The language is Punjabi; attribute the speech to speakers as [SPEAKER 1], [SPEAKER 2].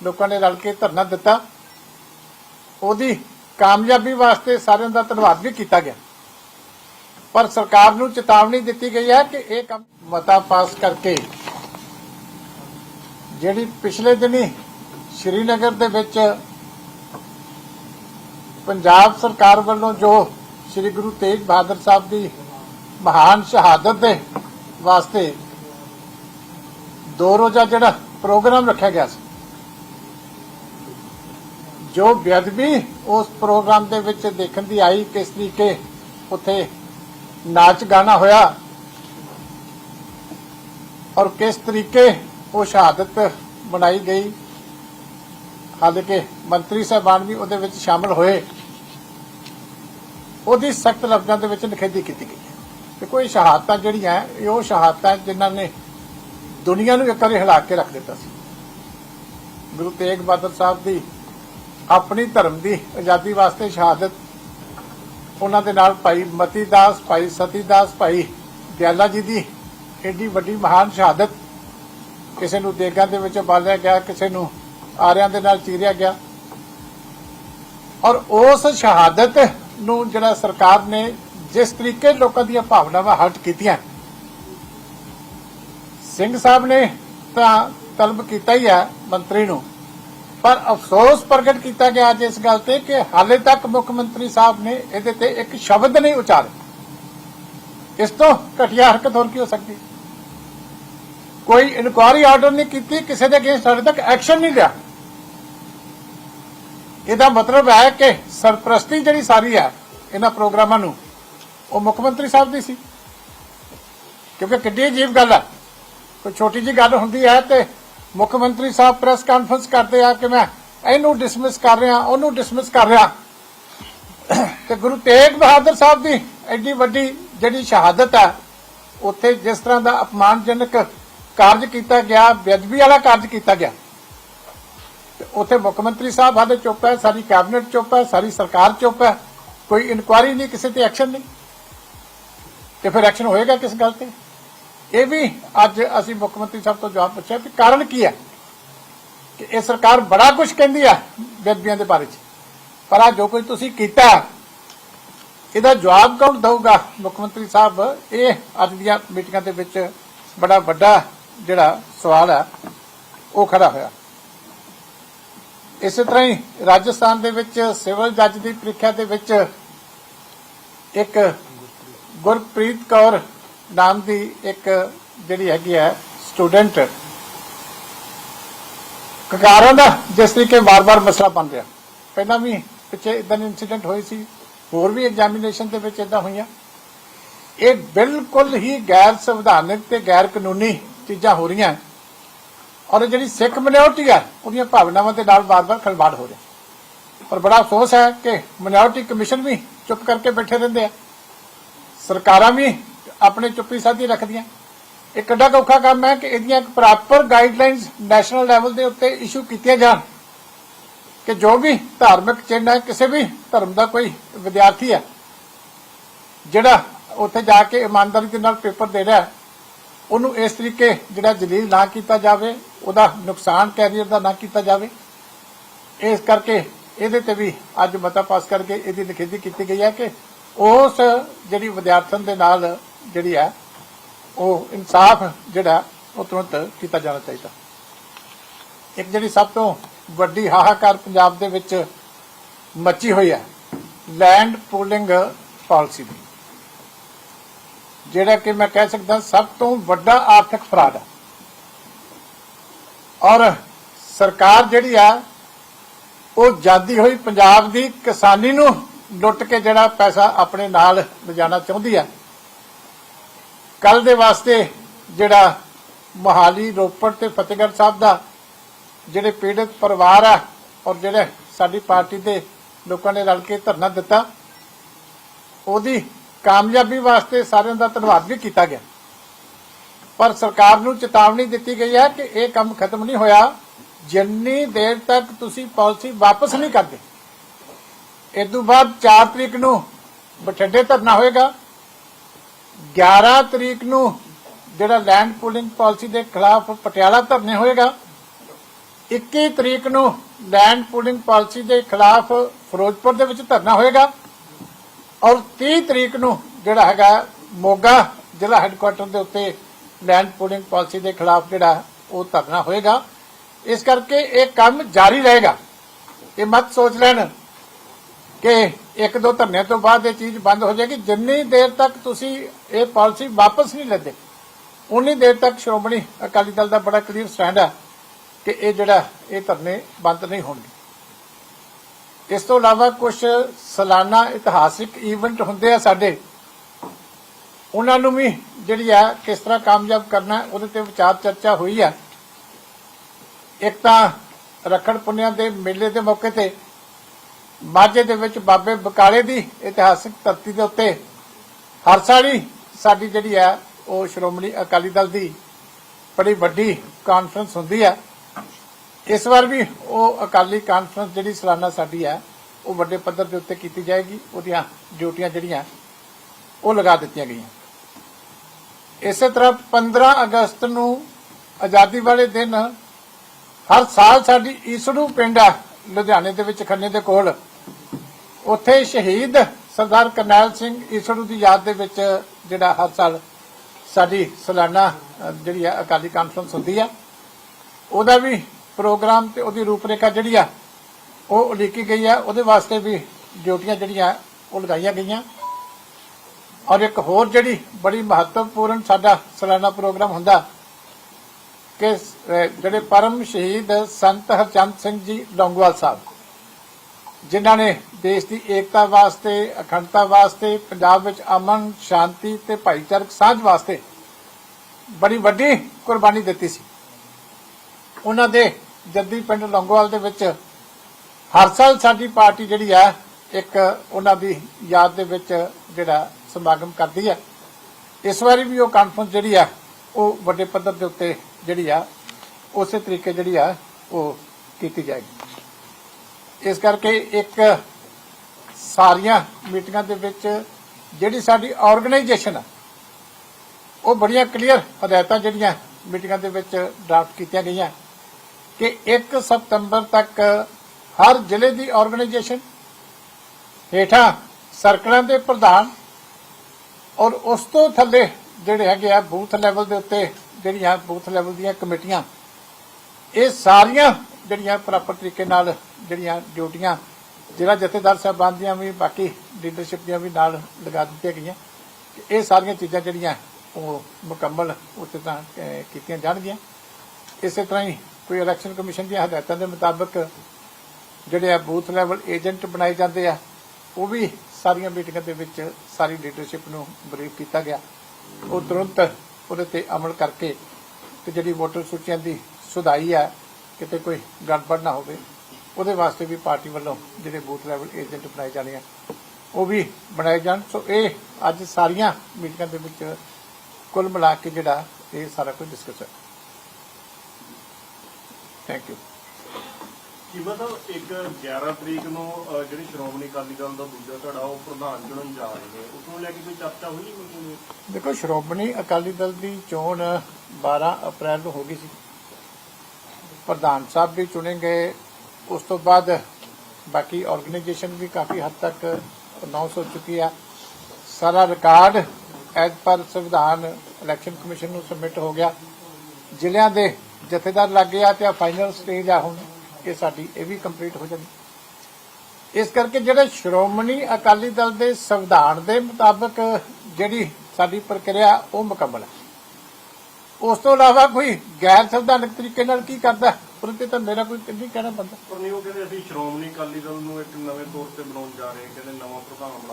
[SPEAKER 1] ਲੋਕਾਂ ਨੇ ਰਲ ਕੇ ਧਰਨਾ ਦਿੱਤਾ। ਉਹਦੀ ਕਾਮਯਾਬੀ ਵਾਸਤੇ ਸਾਰਿਆਂ ਦਾ ਧੰਨਵਾਦ ਵੀ ਕੀਤਾ ਗਿਆ। ਪਰ ਸਰਕਾਰ ਨੂੰ ਚੇਤਾਵਨੀ ਦਿੱਤੀ ਗਈ ਹੈ ਕਿ ਇਹ ਕੰਮ ਮਤਾ ਪਾਸ ਕਰਕੇ ਜਿਹੜੀ ਪਿਛਲੇ ਦਿਨੀ ਸ਼੍ਰੀਨਗਰ ਦੇ ਵਿੱਚ ਪੰਜਾਬ ਸਰਕਾਰ ਵੱਲੋਂ ਜੋ ਸ੍ਰੀ ਗੁਰੂ ਤੇਗ ਬਹਾਦਰ ਸਾਹਿਬ ਦੀ ਮਹਾਨ ਸ਼ਹਾਦਤ ਦੇ ਵਾਸਤੇ ਦੋ ਰੋਜ਼ਾ ਜਿਹੜਾ ਪ੍ਰੋਗਰਾਮ ਰੱਖਿਆ ਗਿਆ ਸੀ ਜੋ ਬੇਅਦਬੀ ਉਸ ਪ੍ਰੋਗਰਾਮ ਦੇ ਵਿੱਚ ਦੇਖਣ ਦੀ ਆਈ, ਕਿਸ ਤਰੀਕੇ ਉੱਥੇ ਨਾਚ ਗਾਣਾ ਹੋਇਆ ਔਰ ਕਿਸ ਤਰੀਕੇ ਉਹ ਸ਼ਹਾਦਤ ਬਣਾਈ ਗਈ। ਹਾਲਾਂਕਿ ਮੰਤਰੀ ਸਾਹਿਬਾਨ ਵੀ ਉਹਦੇ ਵਿੱਚ ਸ਼ਾਮਲ ਹੋਏ। ਉਹਦੀ ਸਖਤ ਲਫ਼ਜ਼ਾਂ ਦੇ ਵਿੱਚ ਨਿਖੇਧੀ ਕੀਤੀ ਗਈ। ਹੈ ਕਿ ਕੋਈ ਸ਼ਹਾਦਤਾਂ ਜਿਹੜੀਆਂ, ਇਹ ਉਹ ਸ਼ਹਾਦਤਾਂ ਜਿਨ੍ਹਾਂ ਨੇ ਦੁਨੀਆ ਨੂੰ ਇੱਕ ਵਾਰੀ ਹਿਲਾ ਕੇ ਰੱਖ ਦਿੱਤਾ ਸੀ। ਗੁਰੂ ਤੇਗ ਬਹਾਦਰ ਸਾਹਿਬ ਦੀ ਆਪਣੀ ਧਰਮ ਦੀ ਆਜ਼ਾਦੀ ਵਾਸਤੇ ਸ਼ਹਾਦਤ। ਉਹਨਾਂ ਦੇ ਨਾਲ ਭਾਈ ਮਤੀ ਦਾਸ, ਭਾਈ ਸਤੀ ਦਾਸ, ਭਾਈ ਦਿਆਲਾ ਜੀ ਦੀ ਐਡੀ ਵੱਡੀ ਮਹਾਨ ਸ਼ਹਾਦਤ। ਕਿਸੇ ਨੂੰ ਦੇਗਾਂ ਦੇ ਵਿੱਚ ਬਾਲਿਆ ਗਿਆ, ਕਿਸੇ ਨੂੰ ਆਰਿਆਂ ਦੇ ਨਾਲ ਚੀਰਿਆ ਗਿਆ। ਔਰ ਉਸ ਸ਼ਹਾਦਤ ਨੂੰ ਜਿਹੜਾ ਸਰਕਾਰ ਨੇ ਜਿਸ ਤਰੀਕੇ ਲੋਕਾਂ ਦੀਆਂ ਭਾਵਨਾਵਾਂ ਹਟ ਕੀਤੀਆਂ, ਸਿੰਘ ਸਾਹਿਬ ਨੇ ਤਾਂ ਤਲਬ ਕੀਤਾ ਹੀ ਹੈ ਮੰਤਰੀ ਨੂੰ। ਪਰ ਅਫਸੋਸ ਪ੍ਰਗਟ ਕੀਤਾ ਗਿਆ ਅੱਜ ਇਸ ਗੱਲ ਤੇ ਕਿ ਹਾਲੇ ਤੱਕ ਮੁੱਖ ਮੰਤਰੀ ਸਾਹਿਬ ਨੇ ਇਹਦੇ ਤੇ ਇੱਕ ਸ਼ਬਦ ਨਹੀਂ ਉਚਾਰੇ। ਇਸ ਤੋਂ ਘਟੀਆ ਹਰਕਤ ਹੋਰ ਕੀ ਹੋ ਸਕਦੀ? ਕੋਈ ਇਨਕੁਆਰੀ ਆਰਡਰ ਨਹੀਂ ਕੀਤੀ, ਕਿਸੇ ਦੇ ਅਗੇਂਸਟ ਸਾਡੇ ਤੱਕ ਐਕਸ਼ਨ ਨਹੀਂ ਲਿਆ। ਇਹਦਾ ਮਤਲਬ ਹੈ ਕਿ ਸਰਪ੍ਰਸਤੀ ਜਿਹੜੀ ਸਾਰੀ ਹੈ, ਇਹਨਾਂ ਪ੍ਰੋਗਰਾਮਾਂ ਨੂੰ, ਉਹ ਮੁੱਖ ਮੰਤਰੀ ਸਾਹਿਬ ਦੀ ਸੀ। ਕਿਉਂਕਿ ਕਿੱਡੀ ਅਜੀਬ ਗੱਲ ਹੈ। ਕੋਈ ਛੋਟੀ ਜੀ ਗੱਲ ਹੁੰਦੀ ਹੈ ਤੇ ਮੁੱਖ ਮੰਤਰੀ ਸਾਹਿਬ ਪ੍ਰੈਸ ਕਾਨਫਰੰਸ ਕਰਦੇ ਆ ਕਿ ਮੈਂ ਇਹਨੂੰ ਡਿਸਮਿਸ ਕਰ ਰਿਹਾ, ਉਹਨੂੰ ਡਿਸਮਿਸ ਕਰ ਰਿਹਾ। ਤੇ ਗੁਰੂ ਤੇਗ ਬਹਾਦਰ ਸਾਹਿਬ ਦੀ ਐਡੀ ਵੱਡੀ ਜਿਹੜੀ ਸ਼ਹਾਦਤ ਹੈ ਉੱਥੇ ਜਿਸ ਤਰ੍ਹਾਂ ਦਾ ਅਪਮਾਨਜਨਕ ਕਾਰਜ ਕੀਤਾ ਗਿਆ, ਬੇਅਦਬੀ ਵਾਲਾ ਕਾਰਜ ਕੀਤਾ ਗਿਆ। ਤੇ ਉੱਥੇ ਮੁੱਖ ਮੰਤਰੀ ਸਾਹਿਬ ਹਾਲੇ ਚੁੱਪ ਹੈ, ਸਾਰੀ ਕੈਬਨਿਟ ਚੁੱਪ ਹੈ, ਸਾਰੀ ਸਰਕਾਰ ਚੁੱਪ ਹੈ, ਕੋਈ ਇਨਕੁਆਰੀ ਨਹੀਂ, ਕਿਸੇ ਤੇ ਐਕਸ਼ਨ ਨਹੀਂ। ਤੇ ਫਿਰ ਐਕਸ਼ਨ ਹੋਏਗਾ ਕਿਸ ਗੱਲ ਤੇ? ਇਹ ਵੀ ਅੱਜ ਅਸੀਂ ਮੁੱਖ ਮੰਤਰੀ ਸਾਹਿਬ ਤੋਂ ਜਵਾਬ ਪੁੱਛਿਆ ਕਿ ਕਾਰਨ ਕੀ ਹੈ ਕਿ ਇਹ ਸਰਕਾਰ ਬੜਾ ਕੁਝ ਕਹਿੰਦੀ ਆ ਬੇਅਦਬੀਆਂ ਦੇ ਬਾਰੇ ਚ। ਪਰ ਆ ਜੋ ਕੁਝ ਤੁਸੀਂ ਕੀਤਾ, ਇਹਦਾ ਜਵਾਬ ਕੌਣ ਦਊਗਾ? ਮੁੱਖ ਮੰਤਰੀ ਸਾਹਿਬ, ਇਹ ਅੱਜ ਦੀਆਂ ਮੀਟਿੰਗਾਂ ਦੇ ਵਿੱਚ ਬੜਾ ਵੱਡਾ ਜਿਹੜਾ ਸਵਾਲ ਹੈ, ਉਹ ਖੜਾ ਹੋਇਆ। ਇਸੇ ਤਰ੍ਹਾਂ ਹੀ ਰਾਜਸਥਾਨ ਦੇ ਵਿੱਚ ਸਿਵਲ ਜੱਜ ਦੀ ਪ੍ਰੀਖਿਆ ਦੇ ਵਿੱਚ ਇੱਕ ਗੁਰਪ੍ਰੀਤ ਕੌਰ ਨਾਮ ਦੀ ਇੱਕ ਜਿਹੜੀ ਹੈਗੀ ਹੈ ਸਟੂਡੈਂਟ ਕਕਾਰਾਂ ਦਾ, ਜਿਸ ਤਰੀਕੇ ਵਾਰ-ਵਾਰ ਮਸਲਾ ਬਣ ਰਿਹਾ ਪਹਿਲਾਂ ਵੀ ਪਿੱਛੇ ਇਦਾਂ ਦੇ ਇਨਸੀਡੈਂਟ ਹੋਏ ਸੀ, ਹੋਰ ਵੀ ਐਗਜ਼ਾਮੀਨੇਸ਼ਨ ਦੇ ਵਿੱਚ ਇਦਾਂ ਹੋਈਆਂ। ਇਹ ਬਿਲਕੁਲ ਹੀ ਗੈਰ ਸੰਵਿਧਾਨਕ ਤੇ ਗੈਰ ਕਾਨੂੰਨੀ ਚੀਜ਼ਾਂ ਹੋ ਰਹੀਆਂ। ਔਰ ਇਹ ਜਿਹੜੀ ਸਿੱਖ ਮਿਨੋਰਟੀ ਆ, ਉਹਦੀਆਂ ਭਾਵਨਾਵਾਂ ਦੇ ਨਾਲ ਵਾਰ-ਵਾਰ ਖਿਲਵਾੜ ਹੋ ਰਿਹਾ। ਪਰ ਬੜਾ ਅਫਸੋਸ ਹੈ ਕਿ ਮਿਨੋਰਟੀ ਕਮਿਸ਼ਨ ਵੀ ਚੁੱਪ ਕਰਕੇ ਬੈਠੇ ਰਹਿੰਦੇ ਆ। ਸਰਕਾਰਾਂ ਵੀ ਆਪਣੇ ਚੁੱਪੀ ਸਾਧੀ ਰੱਖਦੀਆਂ। ਇਹ ਕਿੱਡਾ ਕੁ ਔਖਾ ਕੰਮ ਹੈ ਕਿ ਇਹਦੀਆਂ ਇੱਕ ਪ੍ਰੋਪਰ ਗਾਈਡਲਾਈਨਸ ਨੈਸ਼ਨਲ ਲੈਵਲ ਦੇ ਉੱਤੇ ਇਸ਼ੂ ਕੀਤੀਆਂ ਜਾਣ। ਕਿ ਜੋ ਵੀ ਧਾਰਮਿਕ ਚਿੰਨ੍ਹ ਹੈ, ਕਿਸੇ ਵੀ ਧਰਮ ਦਾ ਕੋਈ ਵਿਦਿਆਰਥੀ ਹੈ, ਜਿਹੜਾ ਉੱਥੇ ਜਾ ਕੇ ਇਮਾਨਦਾਰੀ ਦੇ ਨਾਲ ਪੇਪਰ ਦੇ ਰਿਹਾ ਉਹਨੂੰ ਇਸ ਤਰੀਕੇ ਜਿਹੜਾ ਜਲੀਲ ਨਾ ਕੀਤਾ ਜਾਵੇ, ਉਹਦਾ ਨੁਕਸਾਨ ਕੈਰੀਅਰ ਦਾ ਨਾ ਕੀਤਾ ਜਾਵੇ। ਇਸ ਕਰਕੇ ਇਹਦੇ ਤੇ ਵੀ ਅੱਜ ਮਤਾ ਪਾਸ ਕਰਕੇ ਇਹਦੀ ਨਿਖੇਧੀ ਕੀਤੀ ਗਈ ਹੈ ਕਿ ਉਸ ਜਿਹੜੀ ਵਿਦਿਆਰਥਣ ਦੇ ਨਾਲ ਜਿਹੜੀ ਹੈ ਉਹ ਇਨਸਾਫ ਜਿਹੜਾ, ਉਹ ਤੁਰੰਤ ਕੀਤਾ ਜਾਣਾ ਚਾਹੀਦਾ। ਇੱਕ ਜਿਹੜੀ ਸਭ ਤੋਂ ਵੱਡੀ ਹਾਹਾਕਾਰ ਪੰਜਾਬ ਦੇ ਵਿੱਚ ਮੱਚੀ ਹੋਈ ਹੈ ਲੈਂਡ ਪੂਲਿੰਗ ਪਾਲਿਸੀ ਦੀ। ਜਿਹੜਾ ਕਿ ਮੈਂ ਕਹਿ ਸਕਦਾ ਸਭ ਤੋਂ ਵੱਡਾ ਆਰਥਿਕ ਫਰਾਡ ਹੈ। ਔਰ ਸਰਕਾਰ ਜਿਹੜੀ ਆ, ਉਹ ਜਾਂਦੀ ਹੋਈ ਪੰਜਾਬ ਦੀ ਕਿਸਾਨੀ ਨੂੰ ਲੁੱਟ ਕੇ ਜਿਹੜਾ ਪੈਸਾ ਆਪਣੇ ਨਾਲ ਲਿਜਾਣਾ ਚਾਹੁੰਦੀ ਆ ਕੱਲ ਦੇ ਵਾਸਤੇ ਜਿਹੜਾ ਮੋਹਾਲੀ, ਰੋਪੜ ਤੇ ਫਤਿਹਗੜ੍ਹ ਸਾਹਿਬ ਦਾ ਜਿਹੜੇ ਪੀੜਤ ਪਰਿਵਾਰ ਆ ਔਰ ਜਿਹੜੇ ਸਾਡੀ ਪਾਰਟੀ ਦੇ ਲੋਕਾਂ ਨੇ ਰਲ ਕੇ ਧਰਨਾ ਦਿੱਤਾ, ਉਹਦੀ ਕਾਮਯਾਬੀ ਵਾਸਤੇ ਸਾਰਿਆਂ ਦਾ ਧੰਨਵਾਦ ਵੀ ਕੀਤਾ ਗਿਆ। ਪਰ ਸਰਕਾਰ ਨੂੰ ਚੇਤਾਵਨੀ ਦਿੱਤੀ ਗਈ ਹੈ ਕਿ ਇਹ ਕੰਮ ਖਤਮ ਨਹੀਂ ਹੋਇਆ। ਜਿੰਨੀ ਦੇਰ ਤੱਕ ਤੁਸੀਂ ਪਾਲਿਸੀ ਵਾਪਸ ਨਹੀਂ ਕਰਦੇ, ਇਸ ਤੋਂ ਬਾਅਦ 4 ਤਰੀਕ ਨੂੰ ਬਠਿੰਡੇ ਧਰਨਾ ਹੋਏਗਾ। 11 ਤਰੀਕ ਨੂੰ ਜਿਹੜਾ ਲੈਂਡ ਪੂਲਿੰਗ ਪਾਲਿਸੀ ਦੇ ਖਿਲਾਫ ਪਟਿਆਲਾ ਧਰਨੇ ਹੋਏਗਾ 21 ਤਰੀਕ ਨੂੰ ਲੈਂਡ ਪੂਲਿੰਗ ਪਾਲਿਸੀ ਦੇ ਖਿਲਾਫ ਫਿਰੋਜ਼ਪੁਰ ਦੇ ਵਿੱਚ ਧਰਨਾ ਹੋਏਗਾ ਔਰ 30 ਤਰੀਕ ਨੂੰ ਜਿਹੜਾ ਹੈਗਾ ਮੋਗਾ ਜ਼ਿਲ੍ਹਾ ਹੈੱਡਕੁਆਟਰ ਦੇ ਉੱਤੇ ਲੈਂਡ ਪੂਲਿੰਗ ਪਾਲਿਸੀ ਦੇ ਖਿਲਾਫ ਜਿਹੜਾ ਉਹ ਧਰਨਾ ਹੋਏਗਾ। ਇਸ ਕਰਕੇ ਇਹ ਕੰਮ ਜਾਰੀ ਰਹੇਗਾ। ਇਹ ਮਤ ਸੋਚ ਲੈਣ ਕਿ ਇੱਕ ਦੋ ਧਰਨਿਆਂ ਤੋਂ ਬਾਅਦ ਇਹ ਚੀਜ਼ ਬੰਦ ਹੋ ਜਾਏਗੀ। ਜਿੰਨੀ ਦੇਰ ਤੱਕ ਤੁਸੀਂ ਇਹ ਪਾਲਿਸੀ ਵਾਪਸ ਨਹੀਂ ਲੈਂਦੇ, ਉਨੀ ਦੇਰ ਤੱਕ ਸ਼੍ਰੋਮਣੀ ਅਕਾਲੀ ਦਲ ਦਾ ਬੜਾ ਕਲੀਅਰ ਸਟੈਂਡ ਹੈ ਕਿ ਇਹ ਜਿਹੜਾ ਇਹ ਧਰਨੇ ਬੰਦ ਨਹੀਂ ਹੋਣਗੇ। ਇਸ ਤੋਂ ਇਲਾਵਾ ਕੁਝ ਸਾਲਾਨਾ ਇਤਿਹਾਸਿਕ ਇਵੈਂਟ ਹੁੰਦੇ ਆ ਸਾਡੇ ਉਹਨਾਂ ਨੂੰ ਵੀ ਜਿਹੜੀ ਆ ਕਿਸ ਤਰ੍ਹਾਂ ਕਾਮਯਾਬ ਕਰਨਾ, ਉਹਦੇ ਤੇ ਵਿਚਾਰ ਚਰਚਾ ਹੋਈ ਆ। ਇੱਕ ਤਾਂ ਰੱਖੜ ਪੁੰਨਿਆ ਦੇ ਮੇਲੇ ਦੇ ਮੌਕੇ ਤੇ ਮਾਝੇ ਦੇ ਵਿੱਚ ਬਾਬੇ ਬਕਾਲੇ ਦੀ ਇਤਿਹਾਸਿਕ ਧਰਤੀ ਦੇ ਉੱਤੇ ਹਰ ਸਾਲ ਹੀ ਸਾਡੀ ਜਿਹੜੀ ਆ, ਉਹ ਸ਼੍ਰੋਮਣੀ ਅਕਾਲੀ ਦਲ ਦੀ ਬੜੀ ਵੱਡੀ ਕਾਨਫਰੰਸ ਹੁੰਦੀ ਆ। ਇਸ ਵਾਰ ਵੀ ਉਹ ਅਕਾਲੀ ਕਾਨਫਰੰਸ ਜਿਹੜੀ ਸਾਲਾਨਾ ਸਾਡੀ ਆ, ਉਹ ਵੱਡੇ ਪੱਧਰ ਦੇ ਉੱਤੇ ਕੀਤੀ ਜਾਏਗੀ। ਉਹਦੀਆਂ ਡਿਊਟੀਆਂ ਜਿਹੜੀਆਂ, ਉਹ ਲਗਾ ਦਿੱਤੀਆਂ ਗਈਆਂ। ਇਸੇ ਤਰ੍ਹਾਂ 15 ਅਗਸਤ ਨੂੰ ਆਜ਼ਾਦੀ ਵਾਲੇ ਦਿਨ ਹਰ ਸਾਲ ਸਾਡੀ ਈਸੜੂ ਪਿੰਡ ਆ, ਲੁਧਿਆਣੇ ਦੇ ਵਿੱਚ ਖੰਨੇ ਦੇ ਕੋਲ। ਉੱਥੇ ਸ਼ਹੀਦ ਸਰਦਾਰ ਕਰਨੈਲ ਸਿੰਘ ਈਸੜੂ ਦੀ ਯਾਦ ਦੇ ਵਿੱਚ ਜਿਹੜਾ ਹਰ ਸਾਲ ਸਾਡੀ ਸਾਲਾਨਾ ਜਿਹੜੀ ਆ ਅਕਾਲੀ ਕਾਨਫਰੰਸ ਹੁੰਦੀ ਆ, ਉਹਦਾ ਵੀ ਪ੍ਰੋਗਰਾਮ ਤੇ ਉਹਦੀ ਰੂਪਰੇਖਾ ਜਿਹੜੀ ਆ, ਉਹ ਉਲੀਕੀ ਗਈ ਆ। ਉਹਦੇ ਵਾਸਤੇ ਵੀ ਡਿਊਟੀਆਂ ਜਿਹੜੀਆਂ, ਉਹ ਲਗਾਈਆਂ ਗਈਆਂ। ਔਰ ਇੱਕ ਹੋਰ ਜਿਹੜੀ ਬੜੀ ਮਹੱਤਵਪੂਰਨ ਸਾਡਾ ਸਾਲਾਨਾ ਪ੍ਰੋਗਰਾਮ ਹੁੰਦਾ ਕਿ ਜਿਹੜੇ ਪਰਮ ਸ਼ਹੀਦ ਸੰਤ ਹਰਚੰਦ ਸਿੰਘ ਜੀ ਲੌਂਗੋਵਾਲ ਸਾਹਿਬ। ਜਿਨ੍ਹਾਂ ਨੇ ਦੇਸ਼ ਦੀ ਏਕਤਾ ਵਾਸਤੇ, ਅਖੰਡਤਾ ਵਾਸਤੇ, ਪੰਜਾਬ ਵਿੱਚ ਅਮਨ, ਸ਼ਾਂਤੀ ਤੇ ਭਾਈਚਾਰਕ ਸਾਂਝ ਵਾਸਤੇ ਬੜੀ ਵੱਡੀ ਕੁਰਬਾਨੀ ਦਿੱਤੀ ਸੀ। ਉਹਨਾਂ ਦੇ ਜੱਦੀ ਪਿੰਡ ਲੌਂਗੋਵਾਲ ਦੇ ਵਿੱਚ ਹਰ ਸਾਲ ਸਾਡੀ ਪਾਰਟੀ ਜਿਹੜੀ ਆ, ਇੱਕ ਉਹਨਾਂ ਦੀ ਯਾਦ ਦੇ ਵਿੱਚ ਜਿਹੜਾ ਸਮਾਗਮ ਕਰਦੀ ਹੈ ਇਸ ਵਾਰੀ ਵੀ ਉਹ ਕਾਨਫਰੰਸ ਜਿਹੜੀ ਆ, ਉਹ ਵੱਡੇ ਪੱਧਰ ਦੇ ਉੱਤੇ ਜਿਹੜੀ ਆ, ਉਸੇ ਤਰੀਕੇ ਜਿਹੜੀ ਆ, ਉਹ ਕੀਤੀ ਜਾਏਗੀ। ਇਸ ਕਰਕੇ ਇੱਕ ਸਾਰੀਆਂ ਮੀਟਿੰਗਾਂ ਦੇ ਵਿੱਚ ਜਿਹੜੀ ਸਾਡੀ ਆਰਗੇਨਾਈਜੇਸ਼ਨ ਆ, ਉਹ ਬੜੀਆਂ ਕਲੀਅਰ ਹਦਾਇਤਾਂ ਜਿਹੜੀਆਂ ਮੀਟਿੰਗਾਂ ਦੇ ਵਿੱਚ ਡਰਾਫਟ ਕੀਤੀਆਂ ਗਈਆਂ ਕਿ 1 ਸਤੰਬਰ ਤੱਕ ਹਰ ਜ਼ਿਲ੍ਹੇ ਦੀ ਆਰਗੇਨਾਈਜੇਸ਼ਨ ਹੇਠਾਂ ਸਰਕਲਾਂ ਦੇ ਪ੍ਰਧਾਨ ਔਰ ਉਸ ਤੋਂ ਥੱਲੇ ਜਿਹੜੇ ਹੈਗੇ ਆ ਬੂਥ ਲੈਵਲ ਦੇ ਉੱਤੇ ਜਿਹੜੀਆਂ ਬੂਥ ਲੈਵਲ ਦੀਆਂ ਕਮੇਟੀਆਂ, ਇਹ ਸਾਰੀਆਂ ਜਿਹੜੀਆਂ ਪ੍ਰੋਪਰ ਤਰੀਕੇ ਨਾਲ ਜਿਹੜੀਆਂ ਡਿਊਟੀਆਂ ਜ਼ਿਲ੍ਹਾ ਜਥੇਦਾਰ ਸਾਹਿਬਾਨ ਦੀਆਂ ਵੀ, ਬਾਕੀ ਲੀਡਰਸ਼ਿਪ ਦੀਆਂ ਵੀ ਨਾਲ ਲਗਾ ਦਿੱਤੀਆਂ ਗਈਆਂ। ਇਹ ਸਾਰੀਆਂ ਚੀਜ਼ਾਂ ਜਿਹੜੀਆਂ ਉਹ ਮੁਕੰਮਲ ਉਸੇ ਤਰ੍ਹਾਂ ਕੀਤੀਆਂ ਜਾਣਗੀਆਂ। ਇਸੇ ਤਰ੍ਹਾਂ ਹੀ ਕੋਈ ਇਲੈਕਸ਼ਨ ਕਮਿਸ਼ਨ ਦੀਆਂ ਹਦਾਇਤਾਂ ਦੇ ਮੁਤਾਬਕ ਜਿਹੜੇ ਆ ਬੂਥ ਲੈਵਲ ਏਜੰਟ ਬਣਾਏ ਜਾਂਦੇ ਆ, ਉਹ ਵੀ ਸਾਰੀਆਂ ਮੀਟਿੰਗਾਂ ਦੇ ਵਿੱਚ ਸਾਰੀ ਲੀਡਰਸ਼ਿਪ ਨੂੰ ਬਰੀਫ ਕੀਤਾ ਗਿਆ। ਉਹ ਤੁਰੰਤ ਉਹਦੇ ਤੇ ਅਮਲ ਕਰਕੇ ਤੇ ਜਿਹੜੀ ਵੋਟਰ ਸੂਚੀਆਂ ਦੀ ਸੁਧਾਈ ਆ, ਕਿਤੇ ਕੋਈ ਗੜਬੜ ਨਾ ਹੋਵੇ। ਉਹਦੇ ਵਾਸਤੇ ਵੀ ਪਾਰਟੀ ਵੱਲੋਂ ਜਿਹੜੇ ਬੂਥ ਲੈਵਲ ਏਜੰਟ ਬਣਾਏ ਜਾਣੇ ਆ ਉਹ ਵੀ ਬਣਾਏ ਜਾਣ। ਸੋ ਇਹ ਅੱਜ ਸਾਰੀਆਂ ਮੀਟਿੰਗਾਂ ਦੇ ਵਿੱਚ ਕੁੱਲ ਮਿਲਾ ਕੇ ਜਿਹੜਾ ਇਹ ਸਾਰਾ ਕੁਝ ਡਿਸਕਸ ਹੈ ਥੈਂਕ ਯੂ
[SPEAKER 2] ਕੀਮਤ ਸਾਹਿਬ ਇੱਕ 11 ਤਰੀਕ ਨੂੰ ਜਿਹੜੀ ਸ਼੍ਰੋਮਣੀ ਅਕਾਲੀ ਦਲ ਦਾ ਦੂਜਾ ਧੜਾ ਉਹ ਪ੍ਰਧਾਨ ਚੁਣਨ ਜਾ ਰਹੇ ਨੇ। ਉਸ ਨੂੰ ਲੈ ਕੇ ਕੋਈ ਚਰਚਾ ਹੋਈ ਕੋਈ?
[SPEAKER 1] ਦੇਖੋ ਸ਼੍ਰੋਮਣੀ ਅਕਾਲੀ ਦਲ ਦੀ ਚੋਣ 12 ਅਪ੍ਰੈਲ ਨੂੰ ਹੋ ਗਈ ਸੀ। ਪ੍ਰਧਾਨ ਸਾਹਿਬ ਵੀ ਚੁਣੇ ਗਏ। ਉਸ ਤੋਂ ਬਾਅਦ ਬਾਕੀ ਆਰਗੇਨਾਈਜੇਸ਼ਨ ਵੀ ਕਾਫੀ ਹੱਦ ਤੱਕ ਅਨਾਉਂਸ ਹੋ ਚੁੱਕੀ ਆ। ਸਾਰਾ ਰਿਕਾਰਡ ਐਜ਼ ਪਰ ਸੰਵਿਧਾਨ ਇਲੈਕਸ਼ਨ ਕਮਿਸ਼ਨ ਨੂੰ ਸਬਮਿਟ ਹੋ ਗਿਆ। ਜ਼ਿਲ੍ਹਿਆਂ ਦੇ ਜਥੇਦਾਰ ਲੱਗ ਗਿਆ ਤੇ ਆ ਫਾਈਨਲ ਸਟੇਜ ਆ ਹੁਣ। ਇਹ ਸਾਡੀ, ਇਹ ਵੀ ਕੰਪਲੀਟ ਹੋ ਜਾਣੀ। ਇਸ ਕਰਕੇ ਜਿਹੜੇ ਸ਼੍ਰੋਮਣੀ ਅਕਾਲੀ ਦਲ ਦੇ ਸੰਵਿਧਾਨ ਦੇ ਮੁਤਾਬਕ ਜਿਹੜੀ ਸਾਡੀ ਪ੍ਰਕਿਰਿਆ, ਉਹ ਮੁਕੰਮਲ ਹੈ। ਉਸ ਤੋਂ ਇਲਾਵਾ ਕੋਈ ਗੈਰ ਸੰਵਿਧਾਨਕ ਤਰੀਕੇ ਨਾਲ ਕੀ ਕਰਦਾ? ਉਹਦੇ ਤੇ ਤਾਂ ਮੇਰਾ ਕੋਈ ਕਿੰਨੀ ਕਹਿਣਾ ਬੰਦਾ?
[SPEAKER 2] ਪਰ ਨਹੀਂ, ਉਹ ਕਹਿੰਦੇ ਅਸੀਂ ਸ਼੍ਰੋਮਣੀ ਅਕਾਲੀ ਦਲ ਨੂੰ ਇੱਕ ਨਵੇਂ ਤੌਰ ਤੇ ਬਣਾਉਣ ਜਾ ਰਹੇ ਹਾਂ। ਕਹਿੰਦੇ ਨਵਾਂ ਪ੍ਰਧਾਨ ਬਣਾ